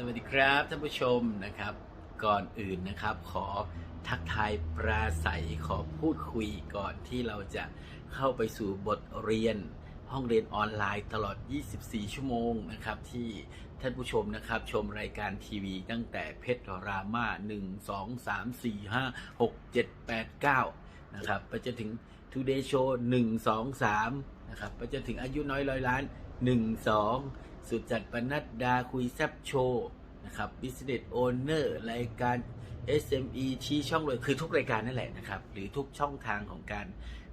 สวัสดีครับท่านผู้ชมนะครับ ก่อนอื่นนะครับ ขอทักทายปราศัยขอพูดคุยก่อนที่เราจะเข้าไปสู่บทเรียน ห้องเรียนออนไลน์ตลอด 24 ชั่วโมงนะครับ ที่ท่านผู้ชมนะครับ ชมรายการทีวีตั้งแต่เพชรรามา1 2 3 4 5 6 7 8 9 นะครับไปจนถึง Today Show 1 2 3 นะครับไปจนถึงอายุน้อยร้อยล้าน 1 2 สุดจัดปนัดดาคุยแซบโชว์นะครับ Business Owner รายการ SME ชี้ช่องเลยคือทุกรายการนั่นแหละนะครับ หรือทุกช่องทางของการ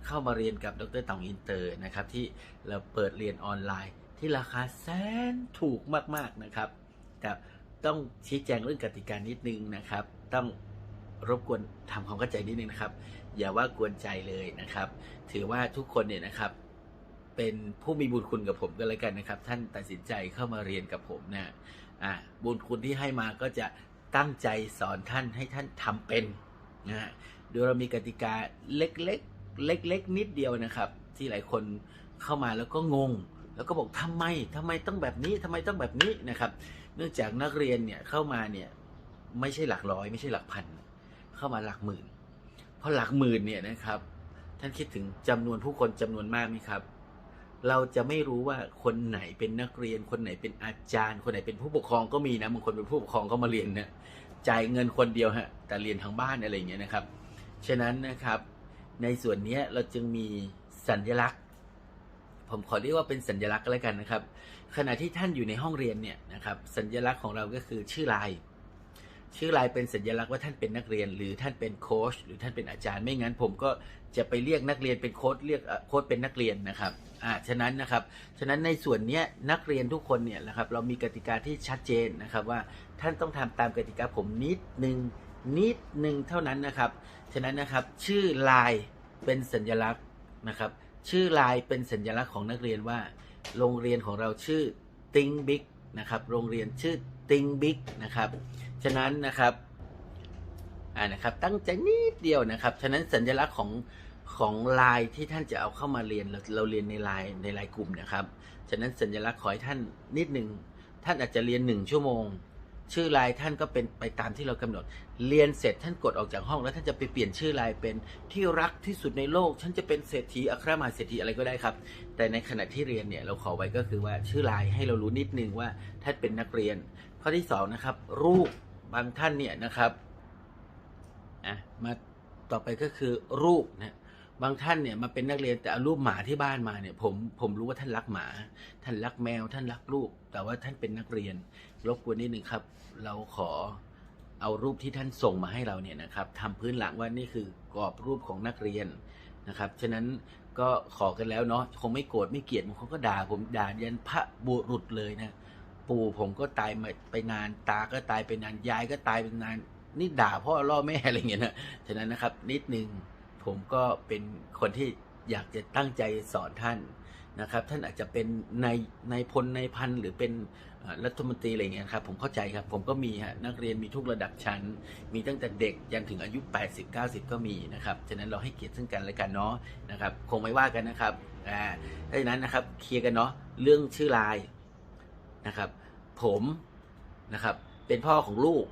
เข้ามาเรียนกับดรตองอินเตอร์นะครับที่เราเปิดเรียนออนไลน์ ที่ราคาแสนถูกมาก ๆ นะครับ แต่ต้องชี้แจงเรื่องกติกานิดนึงนะครับ ต้องรบกวนทำความเข้าใจนิดนึงนะครับ อย่าว่ากวนใจเลยนะครับ ถือว่าทุกคนเนี่ยนะครับ เป็นผู้มีบุญคุณกับผมก็แล้วกันนะครับ ท่านตัดสินใจเข้ามาเรียนกับผมนะอ่าบุญคุณที่ให้มาก็จะตั้งใจสอนท่านให้ท่านทำเป็นนะฮะโดยเรามีกติกาเล็กๆ เล็กๆ นิดเดียวนะครับ ที่หลายคนเข้ามาแล้วก็งง แล้วก็บอกทำไมทำไมต้องแบบนี้ทำไมต้องแบบนี้นะครับ เนื่องจากนักเรียนเนี่ยเข้ามาเนี่ยไม่ใช่หลักร้อย ไม่ใช่หลักพัน เข้ามาหลักหมื่น เพราะหลักหมื่นเนี่ยนะครับ ท่านคิดถึงจำนวนผู้คนจำนวนมากไหมครับ เราจะไม่รู้ว่าคนไหนเป็นนักเรียน คนไหนเป็นอาจารย์ คนไหนเป็นผู้ปกครองก็มีนะบางคนเป็นผู้ปกครองก็มาเรียนนี่ยจ่ายเงินคนเดียวฮะแต่เรียนทางบ้านอะไรอย่างเงี้ยนะครับ ฉะนั้นนะครับ ในส่วนเนี้ยเราจึงมีสัญลักษณ์ ผมขอเรียกว่าเป็นสัญลักษณ์ก็แล้วกันนะครับ ขณะที่ท่านอยู่ในห้องเรียนเนี่ยนะครับสัญลักษณ์ของเราก็คือชื่อลาย ชื่อลายเป็นสัญลักษณ์ว่าท่านเป็นนักเรียน หรือท่านเป็นโค้ชหรือท่านเป็นอาจารย์ไม่งั้น ผมก็จะไปเรียกนักเรียนเป็นโค้ชเรียกโค้ชเป็นนักเรียนนะครับอ่าฉะนั้นนะครับฉะนั้นในส่วนนี้นักเรียนทุกคนเนี่ยนะครับเรามีกติกาที่ชัดเจนนะครับว่าท่านต้องทำตามกติกาผมนิดหนึ่งนิดหนึ่งเท่านั้นนะครับฉะนั้นนะครับชื่อลายเป็นสัญลักษณ์นะครับชื่อลายเป็นสัญลักษณ์ของนักเรียนว่า โรงเรียนของเราชื่อติงบิ๊กนะครับโรงเรียนชื่อติงบิ๊กนะครับ ฉะนั้นนะครับอ่านะครับ ตั้งใจนิดเดียวนะครับ ฉะนั้นสัญลักษณ์ของของลายที่ท่านจะเอาเข้ามาเรียนเราเราเรียนในลายในลายกลุ่มนะครับ ฉะนั้นสัญลักษณ์ขอให้ท่านนิดหนึ่งท่านอาจจะเรียนหนึ่งชั่วโมง ชื่อลายท่านก็เป็นไปตามที่เรากำหนด เรียนเสร็จท่านกดออกจากห้องแล้วท่านจะไปเปลี่ยนชื่อลายเป็นที่รักที่สุดในโลก ฉันจะเป็นเศรษฐีอัครมหาเศรษฐีอะไรก็ได้ครับ แต่ในขณะที่เรียนเนี่ยเราขอไว้ก็คือว่าชื่อลายให้เรารู้นิดนึงว่าท่านเป็นนักเรียน ข้อที่สองนะครับรูป บางท่านเนี่ยนะครับอะมาต่อไปก็คือรูปนะบางท่านเนี่ยมาเป็นนักเรียนแต่เอารูปหมาที่บ้านมาเนี่ยผมผมรู้ว่าท่านรักหมา ท่านรักแมว ท่านรักลูก แต่ว่าท่านเป็นนักเรียนรบกวนนิดนึงครับ เราขอเอารูปที่ท่านส่งมาให้เราเนี่ยนะครับทำพื้นหลังว่านี่คือกรอบรูปของนักเรียนนะครับฉะนั้นก็ขอกันแล้วเนาะคงไม่โกรธไม่เกลียดบางคนก็ด่าผมด่ายันพระบุรุษเลยนะ ปู่ผมก็ตายมาไปนานตาก็ตายไปนานยายก็ตายไปนาน นี่ด่าพ่อล่อแม่อะไรเงี้ยนะฉะนั้นนะครับ นิดนึงผมก็เป็นคนที่อยากจะตั้งใจสอนท่านนะครับ ท่านอาจจะเป็นในในพลในพันหรือเป็นรัฐมนตรีอะไรเงี้ยครับผมเข้าใจครับผมก็มีฮะนักเรียนมีทุกระดับชั้น มีตั้งแต่เด็กยันถึงอายุ 80 90 ก็มีนะครับฉะนั้นเราให้เกียรติซึ่งกันและกันเนาะนะครับ คงไม่ว่ากันนะครับอ่าดังนั้นนะครับเคลียร์กันเนาะเรื่องชื่อลาย นะครับ ผมนะครับ เป็นพ่อของลูก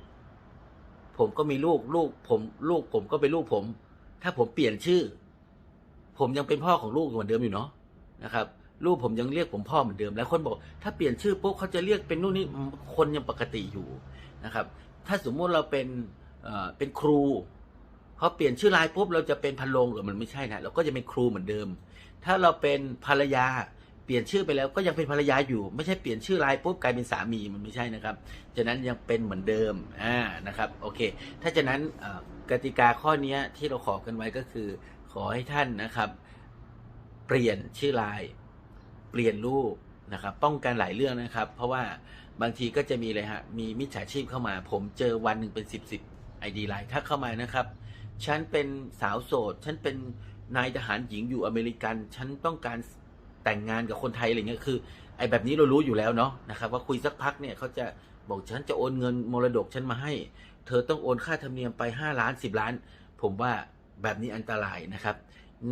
ผมก็มีลูกลูก ผมลูกผมก็เป็นลูกผม ถ้าผมเปลี่ยนชื่อ ผมยังเป็นพ่อของลูกเหมือนเดิมอยู่เนาะนะครับลูกผมยังเรียกผมพ่อเหมือนเดิม แล้วคนบอกถ้าเปลี่ยนชื่อปุ๊บเขาจะเรียกเป็นนู่นนี่คนยังปกติอยู่นะครับ ถ้าสมมุติเราเป็นเป็นครูพอเปลี่ยนชื่อลายปุ๊บเราจะเป็นพันโรงหรือมันไม่ใช่นะเราก็จะเป็นครูเหมือนเดิม ถ้าเราเป็นภรรยา เปลี่ยนชื่อไปแล้วก็ยังเป็นภรรยาอยู่ ไม่ใช่เปลี่ยนชื่อไลายปุ๊บกลายเป็นสามีมันไม่ใช่นะครับฉะนั้นยังเป็นเหมือนเดิมอ่านะครับโอเค ถ้าฉะนั้นกติกาข้อนี้ที่เราขอกันไว้ก็คือ ขอให้ท่านนะครับ เปลี่ยนชื่อไลายเปลี่ยนรูปนะครับ ป้องกันหลายเรื่องนะครับ เพราะว่าบางทีก็จะมีเลยฮะมีมิจฉาชีพเข้ามา ผมเจอวันหนึ่งเป็นสิบสิบไอดีไลน์ถ้าเข้ามานะครับฉันเป็นสาวโสด ฉันเป็นนายทหารหญิงอยู่อเมริกัน ฉันต้องการ แต่งงานกับคนไทยอะไรเงี้ยคือไอ้แบบนี้เรารู้อยู่แล้วเนาะนะครับว่าคุยสักพักเนี่ยเขาจะบอกฉันจะโอนเงินมรดกฉันมาให้ เธอต้องโอนค่าธรรมเนียมไป 5 ล้าน 10 ล้าน ผมว่าแบบนี้อันตรายนะครับ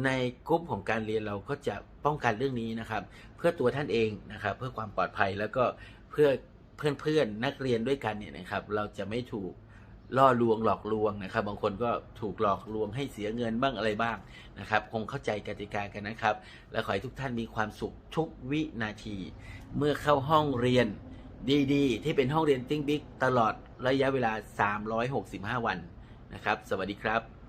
ในกลุ่มของการเรียนเราก็จะป้องกันเรื่องนี้นะครับ เพื่อตัวท่านเองนะครับ เพื่อความปลอดภัยแล้วก็เพื่อเพื่อนๆนักเรียนด้วยกันเนี่ยนะครับ เราจะไม่ถูก ล่อลวงหลอกลวงนะครับ บางคนก็ถูกหลอกลวงให้เสียเงินบ้างอะไรบ้างนะครับ คงเข้าใจกติกากันนะครับ และขอให้ทุกท่านมีความสุขทุกวินาที เมื่อเข้าห้องเรียนดีๆ ที่เป็นห้องเรียนติ้งบิ๊กตลอดระยะเวลา 365 วันนะครับ สวัสดีครับ